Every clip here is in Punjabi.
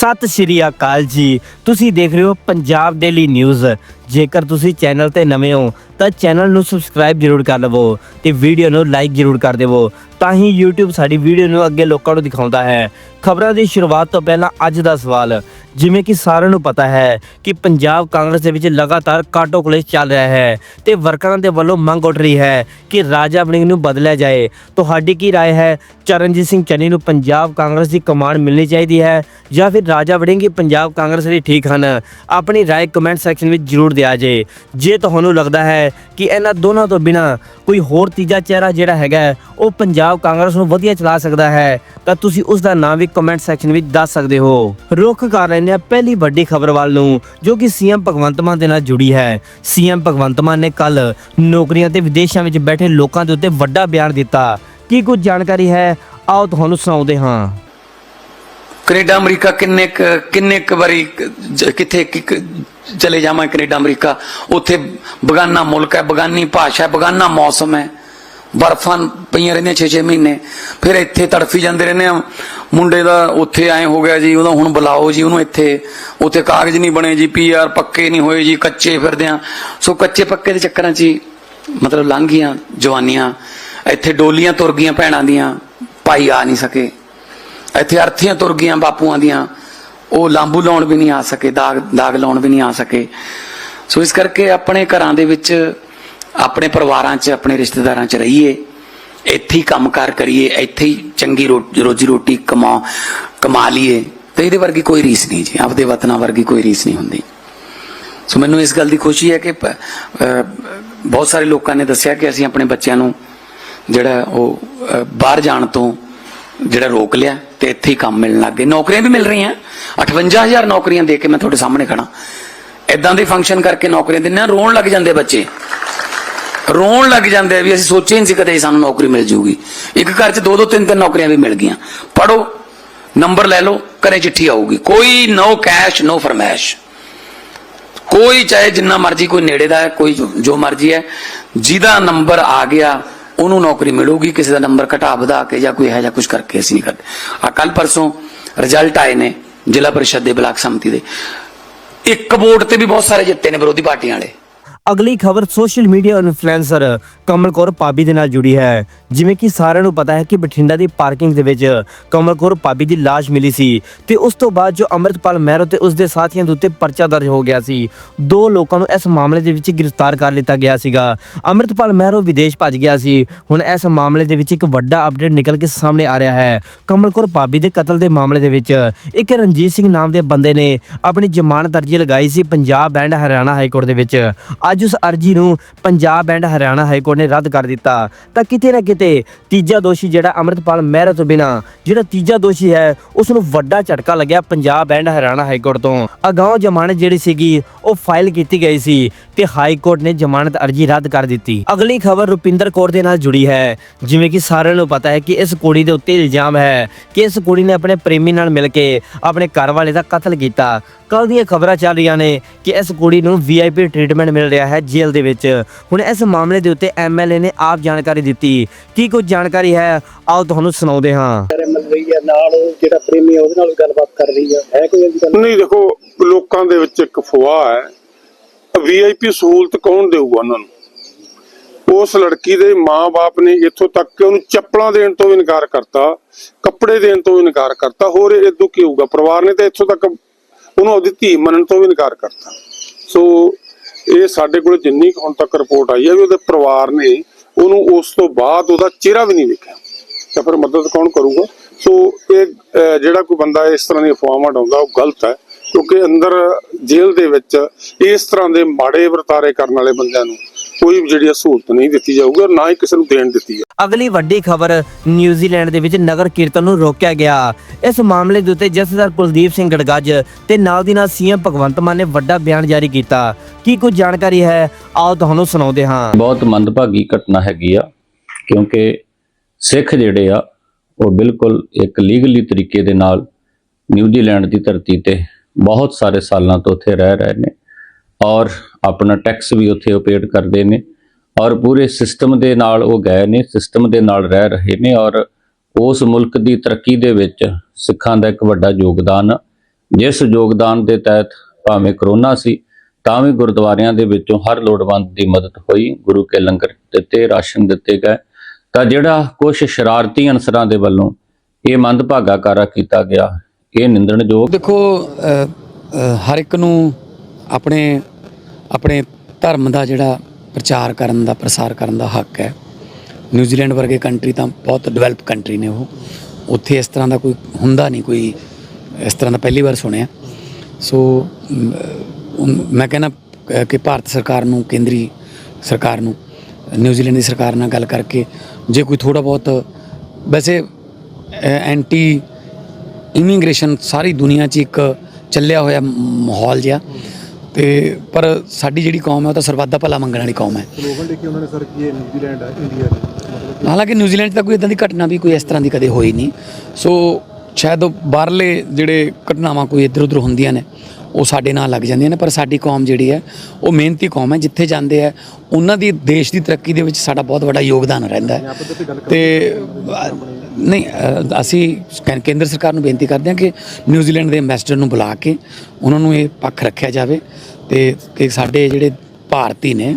ਸਤਿ ਸ਼੍ਰੀ ਅਕਾਲ ਜੀ। ਤੁਸੀਂ ਦੇਖ ਰਹੇ ਹੋ ਪੰਜਾਬ ਡੇਲੀ ਨਿਊਜ਼। ਜੇਕਰ ਤੁਸੀਂ ਚੈਨਲ ਤੇ ਨਵੇਂ ਹੋ ਤਾਂ ਚੈਨਲ ਨੂੰ ਸਬਸਕ੍ਰਾਈਬ ਜਰੂਰ ਕਰ ਲਵੋ ਤੇ ਵੀਡੀਓ ਨੂੰ ਲਾਈਕ ਜਰੂਰ ਕਰ ਦੇਵੋ ਤਾਂ ਹੀ YouTube ਸਾਡੀ ਵੀਡੀਓ ਨੂੰ ਅੱਗੇ ਲੋਕਾਂ ਨੂੰ ਦਿਖਾਉਂਦਾ ਹੈ ਖਬਰਾਂ ਦੀ ਸ਼ੁਰੂਆਤ ਤੋਂ ਪਹਿਲਾਂ ਅੱਜ ਦਾ ਸਵਾਲ ਜਿਵੇਂ ਕਿ ਸਾਰਿਆਂ ਨੂੰ ਪਤਾ ਹੈ ਕਿ ਪੰਜਾਬ ਕਾਂਗਰਸ ਦੇ ਵਿੱਚ ਲਗਾਤਾਰ ਕਾਟੋ ਕਲੇਸ਼ ਚੱਲ ਰਿਹਾ ਹੈ ਤੇ ਵਰਕਰਾਂ ਦੇ ਵੱਲੋਂ ਮੰਗ ਉੱਠ ਰਹੀ ਹੈ ਕਿ ਰਾਜਾ ਵੜਿੰਗ ਨੂੰ ਬਦਲਿਆ ਜਾਏ ਤੁਹਾਡੀ ਕੀ رائے ਹੈ ਚਰਨਜੀਤ ਸਿੰਘ ਚੰਨੀ ਨੂੰ ਪੰਜਾਬ ਕਾਂਗਰਸ ਦੀ ਕਮਾਂਡ ਮਿਲਣੀ ਚਾਹੀਦੀ ਹੈ ਜਾਂ ਫਿਰ ਰਾਜਾ ਵੜਿੰਗ ਹੀ ਪੰਜਾਬ ਕਾਂਗਰਸ ਲਈ ਠੀਕ ਹਨ ਆਪਣੀ رائے ਕਮੈਂਟ ਸੈਕਸ਼ਨ ਵਿੱਚ ਜਰੂਰ ਦਿਆ ਜੇ। ਜੇ ਤੁਹਾਨੂੰ ਲੱਗਦਾ ਹੈ ਕਿ ਇਹਨਾਂ ਦੋਨਾਂ ਤੋਂ ਬਿਨਾ ਕੋਈ ਹੋਰ ਤੀਜਾ ਚਿਹਰਾ ਜਿਹੜਾ ਹੈਗਾ ਉਹ ਪੰਜਾਬ ਕਾਂਗਰਸ ਨੂੰ ਵਧੀਆ ਚਲਾ ਸਕਦਾ ਹੈ, ਤਾਂ ਤੁਸੀਂ ਉਸ ਦਾ ਨਾਮ ਵੀ ਕਮੈਂਟ ਸੈਕਸ਼ਨ ਵਿੱਚ ਦੱਸ ਸਕਦੇ ਹੋ। ਰੁੱਖ ਕਰ ਲੈਂਦੇ ਹਾਂ ਪਹਿਲੀ ਵੱਡੀ ਖਬਰ ਵੱਲ ਨੂੰ, ਜੋ ਕਿ ਸੀਐਮ ਭਗਵੰਤ ਮਾਨ ਦੇ ਨਾਲ ਜੁੜੀ ਹੈ। ਸੀਐਮ ਭਗਵੰਤ ਮਾਨ ਨੇ ਕੱਲ ਨੌਕਰੀਆਂ ਤੇ ਵਿਦੇਸ਼ਾਂ ਵਿੱਚ ਬੈਠੇ ਲੋਕਾਂ ਦੇ ਉੱਤੇ ਵੱਡਾ ਬਿਆਨ ਦਿੱਤਾ। ਕੀ ਕੁਝ ਜਾਣਕਾਰੀ ਹੈ? ਆਓ ਤੁਹਾਨੂੰ ਸੁਣਾਉਂਦੇ ਹਾਂ। ਕੈਨੇਡਾ, ਅਮਰੀਕਾ ਕਿੰਨੇ ਕਿੰਨੇ ਵਾਰੀ ਕਿੱਥੇ ਚਲੇ ਜਾਵਾਂ ਕੈਨੇਡਾ, ਅਮਰੀਕਾ। ਉੱਥੇ ਬਗਾਨਾ ਮੁਲਕ ਹੈ, ਬਗਾਨੀ ਭਾਸ਼ਾ ਹੈ, ਬਗਾਨਾ ਮੌਸਮ ਹੈ। ਬਰਫਾਂ ਪਈਆਂ ਰਹਿੰਦੀਆਂ 6-6 ਮਹੀਨੇ। ਫਿਰ ਇੱਥੇ ਤੜਫੀ ਜਾਂਦੇ ਰਹਿੰਦੇ ਆ ਮੁੰਡੇ ਦਾ ਉੱਥੇ ਐ ਹੋ ਗਿਆ ਜੀ, ਉਹਦਾ ਹੁਣ ਬੁਲਾਓ ਜੀ, ਉਹਨੂੰ ਇੱਥੇ। ਉੱਥੇ ਕਾਗਜ਼ ਨਹੀਂ ਬਣੇ ਜੀ ਪੀਆਰ ਪੱਕੇ ਨਹੀਂ ਹੋਏ ਜੀ, ਕੱਚੇ ਫਿਰਦੇ ਆ ਸੋ ਕੱਚੇ ਪੱਕੇ ਦੇ ਚੱਕਰਾਂ 'ਚ ਹੀ ਮਤਲਬ ਲੰਘ ਗਈਆਂ ਜਵਾਨੀਆਂ। ਇੱਥੇ ਡੋਲੀਆਂ ਤੁਰ ਗਈਆਂ ਭੈਣਾਂ ਦੀਆਂ, ਭਾਈ ਆ ਨਹੀਂ ਸਕੇ। ਇੱਥੇ ਅਰਥੀਆਂ ਤੁਰ ਗਈਆਂ ਬਾਪੂਆਂ ਦੀਆਂ। ਉਹ ਲਾਂਬੂ ਲਾਉਣ ਵੀ ਨਹੀਂ ਆ ਸਕੇ, ਦਾਗ ਦਾਗ ਲਾਉਣ ਵੀ ਨਹੀਂ ਆ ਸਕੇ। ਸੋ ਇਸ ਕਰਕੇ ਆਪਣੇ ਘਰਾਂ ਦੇ ਵਿੱਚ, ਆਪਣੇ ਪਰਿਵਾਰਾਂ 'ਚ, ਆਪਣੇ ਰਿਸ਼ਤੇਦਾਰਾਂ 'ਚ ਰਹੀਏ, ਇੱਥੇ ਹੀ ਕੰਮਕਾਰ ਕਰੀਏ, ਇੱਥੇ ਹੀ ਚੰਗੀ ਰੋ- ਰੋਜੀ ਰੋਟੀ ਕਮਾ ਕਮਾ ਲਈਏ। ਤੇ ਇਹਦੇ ਵਰਗੀ ਕੋਈ ਰੀਸ ਨਹੀਂ ਜੀ, ਆਪਦੇ ਵਤਨਾਂ ਵਰਗੀ ਕੋਈ ਰੀਸ ਨਹੀਂ ਹੁੰਦੀ। ਸੋ ਮੈਨੂੰ ਇਸ ਗੱਲ ਦੀ ਖੁਸ਼ੀ ਹੈ ਕਿ ਬਹੁਤ ਸਾਰੇ ਲੋਕਾਂ ਨੇ ਦੱਸਿਆ ਕਿ ਅਸੀਂ ਆਪਣੇ ਬੱਚਿਆਂ ਨੂੰ ਜਿਹੜਾ ਉਹ ਬਾਹਰ ਜਾਣ ਤੋਂ ਜਿਹੜਾ ਰੋਕ ਲਿਆ ਤੇ ਇੱਥੇ ਹੀ ਕੰਮ ਮਿਲਣ ਲੱਗ ਗਏ। ਨੌਕਰੀਆਂ ਵੀ ਮਿਲ ਰਹੀਆਂ। 58000 ਨੌਕਰੀਆਂ ਦੇ ਕੇ ਮੈਂ ਤੁਹਾਡੇ ਸਾਹਮਣੇ ਖੜਾ। ਇਦਾਂ ਦੇ ਫੰਕਸ਼ਨ ਕਰਕੇ ਨੌਕਰੀਆਂ ਦਿੰਦੇ ਆ, ਰੋਣ ਲੱਗ ਜਾਂਦੇ ਬੱਚੇ। ਰੋਣ ਲੱਗ ਜਾਂਦੇ ਵੀ ਅਸੀਂ ਸੋਚੇ ਨਹੀਂ ਸੀ ਕਦੇ ਸਾਨੂੰ ਨੌਕਰੀ ਮਿਲ ਜੂਗੀ ਇੱਕ ਘਰ 'ਚ ਦੋ ਦੋ ਤਿੰਨ ਤਿੰਨ ਨੌਕਰੀਆਂ ਵੀ ਮਿਲ ਗਈਆਂ। ਪੜੋ ਨੰਬਰ ਲੈ ਲਓ, ਘਰੇ ਚਿੱਠੀ ਆਊਗੀ। ਕੋਈ ਨੋ ਕੈਸ਼ ਨੋ ਫਰਮੈਸ਼ ਕੋਈ ਚਾਹੇ ਜਿੰਨਾ ਮਰਜ਼ੀ, ਕੋਈ ਨੇੜੇ ਦਾ ਹੈ, ਕੋਈ ਜੋ ਮਰਜ਼ੀ ਹੈ। ਜਿਹਦਾ ਨੰਬਰ ਆ ਗਿਆ ਉਹਨੂੰ ਨੌਕਰੀ ਮਿਲੂਗੀ, ਕਿਸੇ ਦਾ ਨੰਬਰ ਘਟਾ ਵਧਾ ਕੇ ਜਾਂ ਕੋਈ ਹੈ ਜਾਂ ਕੁਝ ਕਰਕੇ ਅਸੀਂ ਨਹੀਂ ਕਰਦੇ। ਆ ਕੱਲ ਪਰਸੋਂ ਰਿਜ਼ਲਟ ਆਏ ਨੇ ਜ਼ਿਲ੍ਹਾ ਪਰਿਸ਼ਦ ਦੇ ਬਲਾਕ ਸੰਮਤੀ ਦੇ। ਇੱਕ ਵੋਟ ਤੇ ਵੀ ਬਹੁਤ ਸਾਰੇ ਜਿੱਤੇ ਨੇ ਵਿਰੋਧੀ ਪਾਰਟੀਆਂ ਵਾਲੇ। ਅਗਲੀ ਖਬਰ social media influencer Kamal Kaur Bhabhi ਦੇ ਨਾਲ ਜੁੜੀ ਹੈ। ਜਿਵੇਂ ਕਿ ਸਾਰਿਆਂ ਨੂੰ ਪਤਾ ਹੈ ਕਿ ਬਠਿੰਡਾ ਦੀ ਪਾਰਕਿੰਗ ਦੇ ਵਿੱਚ ਕਮਲ ਕੌਰ ਪਾਬੀ ਦੀ ਲਾਸ਼ ਮਿਲੀ ਸੀ ਤੇ ਉਸ ਤੋਂ ਬਾਅਦ ਜੋ ਅੰਮ੍ਰਿਤਪਾਲ ਮਹਿਰੋ ਤੇ ਉਸ ਦੇ ਸਾਥੀਆਂ ਦੇ ਉੱਤੇ ਪਰਚਾ ਦਰਜ ਹੋ ਗਿਆ ਸੀ। ਦੋ ਲੋਕਾਂ ਨੂੰ ਇਸ ਮਾਮਲੇ ਦੇ ਵਿੱਚ ਗ੍ਰਿਫਤਾਰ ਕਰ ਲਿੱਤਾ ਗਿਆ ਸੀਗਾ। ਅੰਮ੍ਰਿਤਪਾਲ ਮਹਿਰੋ ਵਿਦੇਸ਼ ਭੱਜ ਗਿਆ ਸੀ। ਹੁਣ ਇਸ ਮਾਮਲੇ ਦੇ ਵਿੱਚ ਇੱਕ ਵੱਡਾ ਅਪਡੇਟ ਨਿਕਲ ਕੇ ਸਾਹਮਣੇ ਆ ਰਿਹਾ ਹੈ। ਕਮਲ ਕੌਰ ਪਾਬੀ ਦੇ ਕਤਲ ਦੇ ਮਾਮਲੇ ਦੇ ਵਿੱਚ ਇੱਕ ਰਣਜੀਤ ਸਿੰਘ ਨਾਮ ਦੇ ਬੰਦੇ ਨੇ ਆਪਣੀ ਜ਼ਮਾਨਤ ਅਰਜ਼ੀ ਲਗਾਈ ਸੀ Punjab and Haryana high court ਦੇ ਵਿੱਚ। ਅੱਜ ਉਸ ਅਰਜ਼ੀ ਨੂੰ Punjab and Haryana high court ਨੇ ਰੱਦ ਕਰ ਦਿੱਤਾ। ਤਾਂ ਕਿਤੇ ਨਾ ਕਿਤੇ ਤੀਜਾ ਦੋਸ਼ੀ ਜਿਹੜਾ ਅੰਮ੍ਰਿਤਪਾਲ ਮਹਿਰਾ ਤੋਂ ਬਿਨਾ ਜਿਹੜਾ ਤੀਜਾ ਦੋਸ਼ੀ ਹੈ, ਉਸ ਨੂੰ ਵੱਡਾ ਝਟਕਾ ਲੱਗਿਆ Punjab and Haryana high court ਤੋਂ। ਅਗਾਊਂ ਜ਼ਮਾਨਤ ਜਿਹੜੀ ਸੀਗੀ, ਉਹ ਫਾਈਲ ਕੀਤੀ ਗਈ ਸੀ ਤੇ ਹਾਈ ਕੋਰਟ ਨੇ ਜ਼ਮਾਨਤ ਅਰਜ਼ੀ ਰੱਦ ਕਰ ਦਿੱਤੀ। ਅਗਲੀ ਖਬਰ ਰੁਪਿੰਦਰ ਕੌਰ ਦੇ ਨਾਲ ਜੁੜੀ ਹੈ। ਜਿਵੇਂ ਕਿ ਸਾਰਿਆਂ ਨੂੰ ਪਤਾ ਹੈ ਕਿ ਇਸ ਕੁੜੀ ਦੇ ਉੱਤੇ ਇਲਜ਼ਾਮ ਹੈ ਕਿ ਇਸ ਕੁੜੀ ਨੇ ਆਪਣੇ ਪ੍ਰੇਮੀ ਨਾਲ ਮਿਲ ਕੇ ਆਪਣੇ ਘਰ ਵਾਲੇ ਦਾ ਕਤਲ ਕੀਤਾ। ਕੱਲ ਦੀਆਂ ਖਬਰਾਂ ਚੱਲ ਰਹੀਆਂ ਨੇ ਕਿ ਇਸ ਕੁੜੀ ਨੂੰ ਵੀਆਈਪੀ ਟ੍ਰੀਟਮੈਂਟ ਮਿਲ ਰਿਹਾ ਹੈ ਜੇਲ੍ਹ ਦੇ ਵਿੱਚ। ਹੁਣ ਇਸ ਮਾਮਲੇ ਦੇ ਉੱਤੇ ਐਮਐਲਏ ਨੇ ਆਪ ਜਾਣਕਾਰੀ ਦਿੱਤੀ। ਕੀ ਕੁਝ ਜਾਣਕਾਰੀ ਹੈ? ਆਓ ਤੁਹਾਨੂੰ ਸੁਣਾਉਂਦੇ ਹਾਂ। ਕਰੇ ਮਿਲ ਰਹੀ ਹੈ ਨਾਲ ਉਹ ਜਿਹੜਾ ਪ੍ਰੇਮੀ ਹੈ ਉਹਦੇ ਨਾਲ ਵੀ ਗੱਲਬਾਤ ਕਰ ਰਹੀ ਹੈ। ਹੈ ਕੋਈ ਇਹਦੀ ਗੱਲ? ਨਹੀਂ ਦੇਖੋ ਲੋਕਾਂ ਦੇ ਵਿੱਚ ਇੱਕ ਫੁਆਹ ਹੈ। ਵੀਆਈਪੀ ਸਹੂਲਤ ਕੌਣ ਦੇਊਗਾ ਉਹਨਾਂ ਨੂੰ? ਉਸ ਲੜਕੀ ਦੇ ਮਾਪੇ ਨੇ ਇੱਥੋਂ ਤੱਕ ਕਿ ਉਹਨੂੰ ਚੱਪਲਾਂ ਦੇਣ ਤੋਂ ਵੀ ਇਨਕਾਰ ਕਰਤਾ ਕੱਪੜੇ ਦੇਣ ਤੋਂ ਵੀ ਇਨਕਾਰ ਕਰਤਾ। ਹੋਰ ਇਦੋਂ ਕੀ ਹੋਊਗਾ। ਪਰਿਵਾਰ ਨੇ ਤਾਂ ਇੱਥੋਂ ਤੱਕ ਉਹਨੂੰ ਆਪਦੀ ਧੀ ਮੰਨਣ ਤੋਂ ਵੀ ਇਨਕਾਰ ਕਰਤਾ। ਸੋ ਇਹ ਸਾਡੇ ਕੋਲ ਜਿੰਨੀ ਕੁ ਹੁਣ ਤੱਕ ਰਿਪੋਰਟ ਆਈ ਹੈ ਵੀ ਉਹਦੇ ਪਰਿਵਾਰ ਨੇ ਉਹਨੂੰ ਉਸ ਤੋਂ ਬਾਅਦ ਉਹਦਾ ਚਿਹਰਾ ਵੀ ਨਹੀਂ ਵੇਖਿਆ। ਤਾਂ ਫਿਰ ਮਦਦ ਕੌਣ ਕਰੂਗਾ? ਸੋ ਇਹ ਜਿਹੜਾ ਕੋਈ ਬੰਦਾ ਇਸ ਤਰ੍ਹਾਂ ਦੀ ਅਫਵਾਹਾਂ ਉਡਾਉਂਦਾ, ਉਹ ਗਲਤ ਹੈ। ਕਿਉਂਕਿ ਅੰਦਰ ਜੇਲ੍ਹ ਦੇ ਵਿੱਚ ਇਸ ਤਰ੍ਹਾਂ ਦੇ ਮਾੜੇ ਵਰਤਾਰੇ ਕਰਨ ਵਾਲੇ ਬੰਦਿਆਂ ਨੂੰ ਕੋਈ ਵੀ ਜਿਹੜੀ ਆ ਸਹੂਲਤ ਨਹੀਂ ਦਿੱਤੀ ਜਾਊਗੀ ਔਰ ਨਾ ਹੀ ਕਿਸੇ ਨੂੰ ਦੇਣ ਦਿੱਤੀ ਹੈ ਅਗਲੀ ਵੱਡੀ ਖਬਰ ਨਿਊਜ਼ੀਲੈਂਡ ਦੇ ਵਿੱਚ ਨਗਰ ਕੀਰਤਨ ਨੂੰ ਰੋਕਿਆ ਗਿਆ। ਇਸ ਮਾਮਲੇ ਦੇ ਉੱਤੇ ਜਥੇਦਾਰ ਕੁਲਦੀਪ ਸਿੰਘ ਗੜਗੱਜ ਤੇ ਨਾਲ ਦੀ ਨਾਲ ਸੀਐਮ ਭਗਵੰਤ ਮਾਨ ਨੇ ਵੱਡਾ ਬਿਆਨ ਜਾਰੀ ਕੀਤਾ। ਕੀ ਕੁਝ ਜਾਣਕਾਰੀ ਹੈ? ਆਓ ਤੁਹਾਨੂੰ ਸੁਣਾਉਂਦੇ ਹਾਂ। ਬਹੁਤ ਮੰਦਭਾਗੀ ਘਟਨਾ ਹੈਗੀ ਆ ਕਿਉਂਕਿ ਸਿੱਖ ਜਿਹੜੇ ਆ ਉਹ ਬਿਲਕੁਲ ਇੱਕ ਲੀਗਲੀ ਤਰੀਕੇ ਦੇ ਨਾਲ ਨਿਊਜ਼ੀਲੈਂਡ ਦੀ ਧਰਤੀ ਤੇ ਬਹੁਤ ਸਾਰੇ ਸਾਲਾਂ ਤੋਂ ਉੱਥੇ ਰਹਿ ਰਹੇ ਨੇ। ਔਰ ਆਪਣਾ ਟੈਕਸ ਵੀ ਉੱਥੇ ਉਪੇਟ ਕਰਦੇ ਨੇ ਔਰ ਪੂਰੇ ਸਿਸਟਮ ਦੇ ਨਾਲ ਉਹ ਗਏ ਨੇ ਸਿਸਟਮ ਦੇ ਨਾਲ ਰਹਿ ਰਹੇ ਨੇ ਔਰ ਉਸ ਮੁਲਕ ਦੀ ਤਰੱਕੀ ਦੇ ਵਿੱਚ ਸਿੱਖਾਂ ਦਾ ਇੱਕ ਵੱਡਾ ਯੋਗਦਾਨ ਆ। ਜਿਸ ਯੋਗਦਾਨ ਦੇ ਤਹਿਤ ਭਾਵੇਂ ਕਰੋਨਾ ਸੀ, ਤਾਂ ਵੀ ਗੁਰਦੁਆਰਿਆਂ ਦੇ ਵਿੱਚੋਂ ਹਰ ਲੋੜਵੰਦ ਦੀ ਮਦਦ ਹੋਈ, ਗੁਰੂ ਕੇ ਲੰਗਰ ਦਿੱਤੇ, ਰਾਸ਼ਨ ਦਿੱਤੇ ਗਏ। ਤਾਂ ਜਿਹੜਾ ਕੁਝ ਸ਼ਰਾਰਤੀ ਅਨਸਰਾਂ ਦੇ ਵੱਲੋਂ ਇਹ ਮੰਦਭਾਗਾ ਕਾਰਾ ਕੀਤਾ ਗਿਆ, ਇਹ ਨਿੰਦਣਯੋਗ ਦੇਖੋ ਹਰ ਇੱਕ ਨੂੰ ਆਪਣੇ ਆਪਣੇ ਧਰਮ ਦਾ ਜਿਹੜਾ ਪ੍ਰਚਾਰ ਕਰਨ ਦਾ, ਪ੍ਰਸਾਰ ਕਰਨ ਦਾ ਹੱਕ ਹੈ। ਨਿਊਜ਼ੀਲੈਂਡ ਵਰਗੇ ਕੰਟਰੀ ਤਾਂ ਬਹੁਤ ਡਿਵੈਲਪ ਕੰਟਰੀ ਨੇ ਉਹ। ਉੱਥੇ ਇਸ ਤਰ੍ਹਾਂ ਦਾ ਕੋਈ ਹੁੰਦਾ ਨਹੀਂ, ਕੋਈ ਇਸ ਤਰ੍ਹਾਂ ਦਾ ਪਹਿਲੀ ਵਾਰ ਸੁਣਿਆ। ਸੋ ਮੈਂ ਕਹਿੰਦਾ ਕਿ ਭਾਰਤ ਸਰਕਾਰ ਨੂੰ, ਕੇਂਦਰੀ ਸਰਕਾਰ ਨੂੰ, ਨਿਊਜ਼ੀਲੈਂਡ ਦੀ ਸਰਕਾਰ ਨਾਲ ਗੱਲ ਕਰਕੇ ਜੇ ਕੋਈ ਥੋੜਾ ਬਹੁਤ, ਵੈਸੇ ਐਂਟੀ ਇਮੀਗ੍ਰੇਸ਼ਨ ਸਾਰੀ ਦੁਨੀਆ 'ਚ ਇੱਕ ਚੱਲਿਆ ਹੋਇਆ ਮਾਹੌਲ ਜਿਹਾ। ਤੇ ਪਰ ਸਾਡੀ ਜਿਹੜੀ ਕੌਮ ਹੈ ਉਹ ਤਾਂ ਸਰਬੱਤ ਦਾ ਭਲਾ ਮੰਗਣ ਵਾਲੀ ਕੌਮ ਹੈ। ਸਲੋਗਨ ਲਿਖੇ ਉਹਨਾਂ ਨੇ ਸਰ ਕੀ ਇਹ ਨਿਊਜ਼ੀਲੈਂਡ ਹੈ ਇੰਡੀਆ ਦੀ ਮਤਲਬ ਹਾਲਾਂਕਿ ਨਿਊਜ਼ੀਲੈਂਡ ਤਾਂ ਕੋਈ ਇਦਾਂ ਦੀ ਘਟਨਾ ਵੀ ਕੋਈ ਇਸ ਤਰ੍ਹਾਂ ਦੀ ਕਦੇ ਹੋਈ ਨਹੀਂ। ਸੋ ਸ਼ਾਇਦ ਉਹ ਬਾਹਰਲੇ ਜਿਹੜੇ ਘਟਨਾਵਾਂ ਕੋਈ ਇੱਧਰ ਉੱਧਰ ਹੁੰਦੀਆਂ ਨੇ ਉਹ ਸਾਡੇ ਨਾਲ ਲੱਗ ਜਾਂਦੀਆਂ ਨੇ ਪਰ ਸਾਡੀ ਕੌਮ ਜਿਹੜੀ ਹੈ ਉਹ ਮਿਹਨਤੀ ਕੌਮ ਹੈ ਜਿੱਥੇ ਜਾਂਦੇ ਆ ਉਹਨਾਂ ਦੀ ਦੇਸ਼ ਦੀ ਤਰੱਕੀ ਦੇ ਵਿੱਚ ਸਾਡਾ ਬਹੁਤ ਵੱਡਾ ਯੋਗਦਾਨ ਰਹਿੰਦਾ ਹੈ। ਤੇ ਨਹੀਂ ਅਸੀਂ ਕੈ- ਕੇਂਦਰ ਸਰਕਾਰ ਨੂੰ ਬੇਨਤੀ ਕਰਦੇ ਹਾਂ ਕਿ ਨਿਊਜ਼ੀਲੈਂਡ ਦੇ ਐਮਬੈਸਡਰ ਨੂੰ ਬੁਲਾ ਕੇ ਉਹਨਾਂ ਨੂੰ ਇਹ ਪੱਖ ਰੱਖਿਆ ਜਾਵੇ ਤੇ ਕਿ ਸਾਡੇ ਜਿਹੜੇ ਭਾਰਤੀ ਨੇ,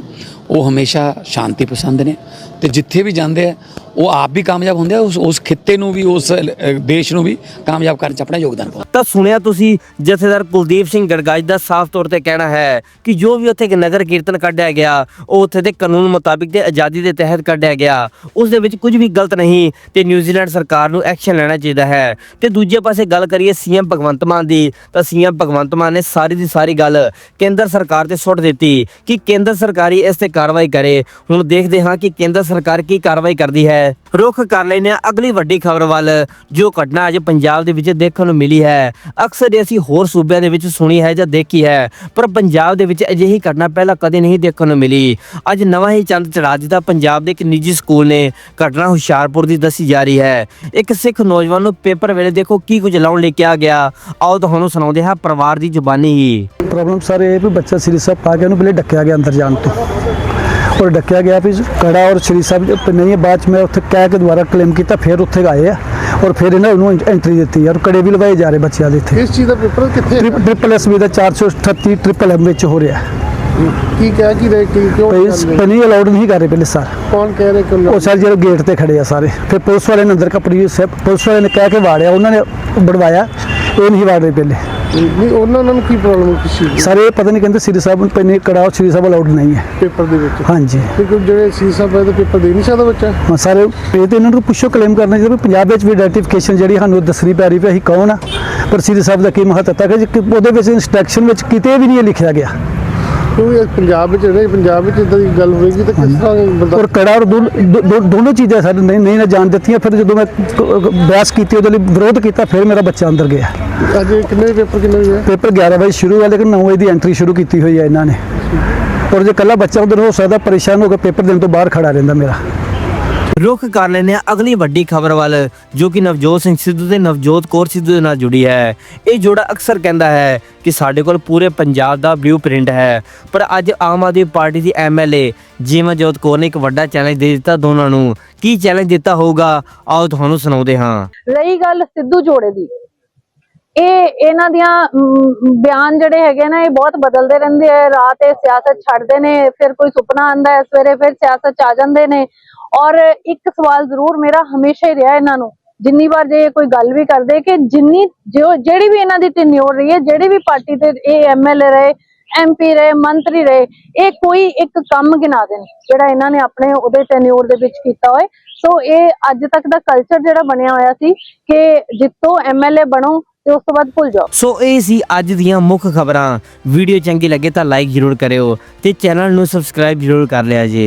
ਉਹ ਹਮੇਸ਼ਾ ਸ਼ਾਂਤੀ ਪਸੰਦ ਨੇ ਤੇ ਜਿੱਥੇ ਵੀ ਜਾਂਦੇ ਆ ਉਹ ਆਪ ਵੀ ਕਾਮਯਾਬ ਹੁੰਦੇ ਆ ਉਸ ਉਸ ਖਿੱਤੇ ਨੂੰ ਵੀ ਉਸ ਅ, ਦੇਸ਼ ਨੂੰ ਵੀ ਕਾਮਯਾਬ ਕਰਨ 'ਚ ਆਪਣਾ ਯੋਗਦਾਨ ਪਾਉਂਦੇ ਤਾਂ ਸੁਣਿਆ ਤੁਸੀਂ ਜਥੇਦਾਰ ਕੁਲਦੀਪ ਸਿੰਘ ਗੜਗਾਜ ਦਾ ਸਾਫ਼ ਤੌਰ ਤੇ ਕਹਿਣਾ ਹੈ ਕਿ ਜੋ ਵੀ ਉੱਥੇ ਇੱਕ ਨਗਰ ਕੀਰਤਨ ਕੱਢਿਆ ਗਿਆ ਉਹ ਉੱਥੇ ਦੇ ਕਾਨੂੰਨ ਮੁਤਾਬਿਕ ਤੇ ਆਜ਼ਾਦੀ ਦੇ ਤਹਿਤ ਕੱਢਿਆ ਗਿਆ। ਉਸ ਦੇ ਵਿੱਚ ਕੁਝ ਵੀ ਗਲਤ ਨਹੀਂ ਤੇ ਨਿਊਜ਼ੀਲੈਂਡ ਸਰਕਾਰ ਨੂੰ ਐਕਸ਼ਨ ਲੈਣਾ ਚਾਹੀਦਾ ਹੈ। ਤੇ ਦੂਜੇ ਪਾਸੇ ਗੱਲ ਕਰੀਏ ਸੀਐਮ ਭਗਵੰਤ ਮਾਨ ਦੀ ਤਾਂ ਸੀਐਮ ਭਗਵੰਤ ਮਾਨ ਨੇ ਸਾਰੀ ਦੀ ਸਾਰੀ ਗੱਲ ਕੇਂਦਰ ਸਰਕਾਰ ਤੇ ਸੁੱਟ ਦਿੱਤੀ ਕਿ ਕੇਂਦਰ ਸਰਕਾਰੀ ਇਸ ਤੇ ਕਾਰਵਾਈ ਕਰੇ। ਹੁਣ ਦੇਖਦੇ ਹਾਂ ਕਿ ਕੇਂਦਰ ਸਰਕਾਰ ਕੀ ਕਾਰਵਾਈ ਕਰਦੀ ਹੈ। ਰੁਖ ਕਰ ਲੈਨੇ ਆ ਅਗਲੀ ਵੱਡੀ ਖਬਰ ਵੱਲ ਜੋ ਘਟਨਾ ਅੱਜ ਪੰਜਾਬ ਦੇ ਵਿੱਚ ਦੇਖਣ ਨੂੰ ਮਿਲੀ ਹੈ। ਅਕਸਰ ਅਸੀਂ ਹੋਰ ਸੂਬਿਆਂ ਦੇ ਵਿੱਚ ਸੁਣੀ ਹੈ ਜਾਂ ਦੇਖੀ ਹੈ, ਪਰ ਪੰਜਾਬ ਦੇ ਵਿੱਚ ਅਜਿਹੀ ਘਟਨਾ ਪਹਿਲਾਂ ਕਦੇ ਨਹੀਂ ਦੇਖਣ ਨੂੰ ਮਿਲੀ। ਅੱਜ ਨਵਾਂ ਹੀ ਚੰਦ ਚੜਾ ਦਿੱਤਾ ਪੰਜਾਬ ਦੇ ਇੱਕ ਨਿੱਜੀ ਸਕੂਲ ਨੇ। ਘਟਨਾ ਹੁਸ਼ਿਆਰਪੁਰ ਦੀ ਦੱਸੀ ਜਾ ਰਹੀ ਹੈ। ਇੱਕ ਸਿੱਖ ਨੌਜਵਾਨ ਨੂੰ ਪੇਪਰ ਵੇਲੇ ਦੇਖੋ ਕੀ ਕੁਝ ਲਾਉਣ ਲਈ ਕਿਹਾ ਗਿਆ। ਆਓ ਤੁਹਾਨੂੰ ਸੁਣਾਉਂਦੇ ਹਾਂ ਪਰਿਵਾਰ ਦੀ ਜ਼ੁਬਾਨੀ ਹੀ। ਪ੍ਰੋਬਲਮ ਸਰ ਇਹ ਵੀ ਬੱਚਾ ਸ੍ਰੀ ਸਾਹਿਬ ਪਾ ਕੇ ਉਹਨੂੰ ਪਹਿਲੇ ਡੱਕਿਆ ਗਿਆ ਅੰਦਰ ਜਾਣ ਤੋਂ। ਔਰ ਡੱਕਿਆ ਗਿਆ ਵੀ ਕੜਾ ਔਰ ਸ੍ਰੀ ਸਾਹਿਬ ਨਹੀਂ ਬਾਅਦ ਚ ਮੈਂ ਉੱਥੇ ਕਹਿ ਕੇ ਦੁਬਾਰਾ ਕਲੇਮ ਕੀਤਾ ਫਿਰ ਉੱਥੇ ਗਏ ਆ ਔਰ ਫਿਰ ਇਹਨਾਂ ਨੂੰ ਐਂਟਰੀ ਦਿੱਤੀ ਔਰ ਕੜੇ ਵੀ ਲਵਾਏ ਜਾ ਰਹੇ ਬੱਚਿਆਂ ਦੇ ਇੱਥੇ। ਇਸ ਚੀਜ਼ ਦਾ ਪੇਪਰ ਕਿੱਥੇ? ਟ੍ਰਿਪਲ ਐਸ ਵੀ ਦਾ 438 ਟ੍ਰਿਪਲ ਐਮ ਵਿੱਚ ਹੋ ਰਿਹਾ। ਕੀ ਕਹਿ ਕੀ ਰਹੇ ਕੀ ਕਿਉਂ? ਨਹੀਂ ਅਲਾਉਡ ਨਹੀਂ ਕਰ ਰਹੇ ਪਹਿਲੇ ਸਰ। ਕੌਣ ਕਹਿ ਰਹੇ ਕਿ ਉਹ ਸਰ ਜਿਹੜੇ ਗੇਟ ਤੇ ਖੜੇ ਆ ਸਾਰੇ। ਫਿਰ ਪੁਲਿਸ ਵਾਲੇ ਨੇ ਅੰਦਰ ਕਪੜੀ ਪੁਲਿਸ ਵਾਲੇ ਨੇ ਕਹਿ ਕੇ ਵਾੜਿਆ ਉਹਨਾਂ ਨੇ ਬੜਵਾਇਆ ਇਹ ਨਹੀਂ ਵਾੜ ਰਹੇ ਪਹਿਲੇ। ਨਹੀਂ ਉਹਨਾਂ ਨੂੰ ਕੀ ਪ੍ਰੋਬਲਮ ਕਿਸ ਦੀ? ਸਰ ਇਹ ਪਤਾ ਨਹੀਂ ਕਹਿੰਦੇ ਸ੍ਰੀ ਸਾਹਿਬ ਨੂੰ ਪੈਨੇ ਕੜਾ ਔਰ ਸ੍ਰੀ ਸਾਹਿਬ ਅਲਾਉਡ ਨਹੀਂ ਹੈ। ਪੇਪਰ ਦੇ ਵਿੱਚ? ਹਾਂਜੀ। ਕਿਉਂਕਿ ਜਿਹੜੇ ਸੀ ਸਾਹਿਬ ਹੈ ਤਾਂ ਪੇਪਰ ਦੇ ਨਹੀਂ ਸਕਦਾ ਬੱਚਾ? ਹਾਂ ਸਾਰੇ ਇਹ ਤੇ ਇਹਨਾਂ ਨੂੰ ਪੁੱਛੋ ਕਲੇਮ ਕਰਨਾ ਵੀ ਪੰਜਾਬ ਵਿੱਚ ਵੀ ਆਈਡੈਂਟੀਫਿਕੇਸ਼ਨ ਜਿਹੜੀ ਸਾਨੂੰ ਦੱਸਣੀ ਪੈ ਰਹੀ ਵੀ ਅਸੀਂ ਕੌਣ ਆ। ਪਰ ਸ੍ਰੀ ਸਾਹਿਬ ਦਾ ਕੀ ਮਹੱਤਤਾ ਹੈ ਕਿ ਉਹਦੇ ਵਿੱਚ ਇਨਸਟਰਕਸ਼ਨ ਵਿੱਚ ਕਿਤੇ ਵੀ ਨਹੀਂ ਲਿਖਿਆ ਗਿਆ। ਕਿਉਂਕਿ ਪੰਜਾਬ ਵਿੱਚ ਰਹੇ ਪੰਜਾਬ ਵਿੱਚ ਇਦਾਂ ਦੀ ਗੱਲ ਹੋਏਗੀ ਤਾਂ ਕਿਸ ਤਰ੍ਹਾਂ ਬੰਦਾ ਔਰ ਕੜਾ ਔਰ ਦੋਨੋਂ ਚੀਜ਼ਾਂ ਸਾਡੇ ਨਹੀਂ ਨਹੀਂ ਨਾ ਜਾਣ ਦਿੱਤੀਆਂ ਫਿਰ ਜਦੋਂ ਮੈਂ ਬਹਿਸ ਕੀਤੀ ਉਹਦੇ ਲਈ ਵਿਰੋਧ ਕੀਤਾ ਫਿਰ ਮੇਰਾ ਬੱਚਾ ਅੰਦਰ ਗਿਆ। ਅੱਜ ਕਿੰਨੇ ਪੇਪਰ ਕਿੰਨੇ ਹੋਏ? ਪੇਪਰ 11 ਵਜੇ ਸ਼ੁਰੂ ਹੋਇਆ ਲੇਕਿਨ 9 ਵਜੇ ਦੀ ਐਂਟਰੀ ਸ਼ੁਰੂ ਕੀਤੀ ਹੋਈ ਹੈ ਇਹਨਾਂ ਨੇ। ਔਰ ਜੇ ਕੱਲਾ ਬੱਚਾ ਉਧਰ ਹੋ ਸਕਦਾ ਪਰੇਸ਼ਾਨ ਹੋ ਕੇ ਪੇਪਰ ਦੇਣ ਤੋਂ ਬਾਹਰ ਖੜਾ ਰਹਿੰਦਾ ਮੇਰਾ। ਰੁਖ ਕਰ ਲੈਂਦੇ ਆ ਅਗਲੀ ਵੱਡੀ ਖਬਰ ਵੱਲ, ਜੋ ਕਿ ਨਵਜੋਤ ਸਿੰਘ ਸਿੱਧੂ ਤੇ ਨਵਜੋਤ ਕੌਰ ਸਿੱਧੂ ਦੇ ਨਾਲ ਜੁੜੀ ਹੈ। ਇਹ ਜੋੜਾ ਅਕਸਰ ਕਹਿੰਦਾ ਹੈ ਕਿ ਸਾਡੇ ਕੋਲ ਪੂਰੇ ਪੰਜਾਬ ਦਾ ਬਲੂਪ੍ਰਿੰਟ ਹੈ। ਪਰ ਅੱਜ ਆਮ ਆਦਮੀ ਪਾਰਟੀ ਦੀ ਐਮਐਲਏ ਜੀਵਨਜੋਤ ਕੌਰ ਨੇ ਇੱਕ ਵੱਡਾ ਚੈਲੰਜ ਦੇ ਦਿੱਤਾ ਦੋਨਾਂ ਨੂੰ। ਕੀ ਚੈਲੰਜ ਦਿੱਤਾ ਹੋਊਗਾ? ਆਓ ਤੁਹਾਨੂੰ ਸੁਣਾਉਂਦੇ ਹਾਂ। ਰਹੀ ਗੱਲ ਸਿੱਧੂ ਜੋੜੇ ਦੀ। ਇਹ, ਇਹਨਾਂ ਦੀਆਂ ਬਿਆਨ ਜਿਹੜੇ ਹੈਗੇ ਨਾ, ਇਹ ਬਹੁਤ ਬਦਲਦੇ ਰਹਿੰਦੇ ਆ। ਰਾਤ ਇਹ ਸਿਆਸਤ ਛੱਡਦੇ ਨੇ, ਫਿਰ ਕੋਈ ਸੁਪਨਾ ਆਂਦਾ ਹੈ, ਸਵੇਰੇ ਫਿਰ ਸਿਆਸਤ ਚ ਆ ਜਾਂਦੇ ਨੇ। ਔਰ ਇੱਕ ਸਵਾਲ ਜ਼ਰੂਰ ਮੇਰਾ ਹਮੇਸ਼ਾ ਹੀ ਰਿਹਾ ਇਹਨਾਂ ਨੂੰ, ਜਿੰਨੀ ਵਾਰ ਜੇ ਇਹ ਕੋਈ ਗੱਲ ਵੀ ਕਰਦੇ ਕਿ ਜਿੰਨੀ, ਜੋ, ਜਿਹੜੀ ਵੀ ਇਹਨਾਂ ਦੀ ਟੈਨਿਓਰ ਰਹੀ ਹੈ, ਜਿਹੜੀ ਵੀ ਪਾਰਟੀ ਤੇ ਇਹ ਐਮਐਲਏ ਰਹੇ ਐਮਪੀ ਰਹੇ, ਮੰਤਰੀ ਰਹੇ, ਇਹ ਕੋਈ ਇੱਕ ਕੰਮ ਗਿਣਾ ਦੇਣ, ਜਿਹੜਾ ਇਹਨਾਂ ਨੇ ਆਪਣੇ ਉਹਦੇ ਟੈਨਿਓਰ ਦੇ ਵਿੱਚ ਕੀਤਾ ਹੋਏ। ਸੋ ਇਹ ਅੱਜ ਤੱਕ ਦਾ ਕਲਚਰ ਜਿਹੜਾ ਬਣਿਆ ਹੋਇਆ ਸੀ ਕਿ ਜਿੱਤੋ ਐਮਐਲਏ ਬਣੋ ਤੇ ਉਸ ਤੋਂ ਬਾਅਦ ਭੁੱਲ ਜਾਓ। ਸੋ ਇਹ ਸੀ ਅੱਜ ਦੀਆਂ ਮੁੱਖ ਖਬਰਾਂ। ਵੀਡੀਓ ਚੰਗੀ ਲੱਗੇ ਤਾਂ ਲਾਈਕ ਜ਼ਰੂਰ ਕਰਿਓ ਤੇ ਚੈਨਲ ਨੂੰ ਸਬਸਕ੍ਰਾਈਬ ਜ਼ਰੂਰ ਕਰ ਲਿਆ ਜੇ।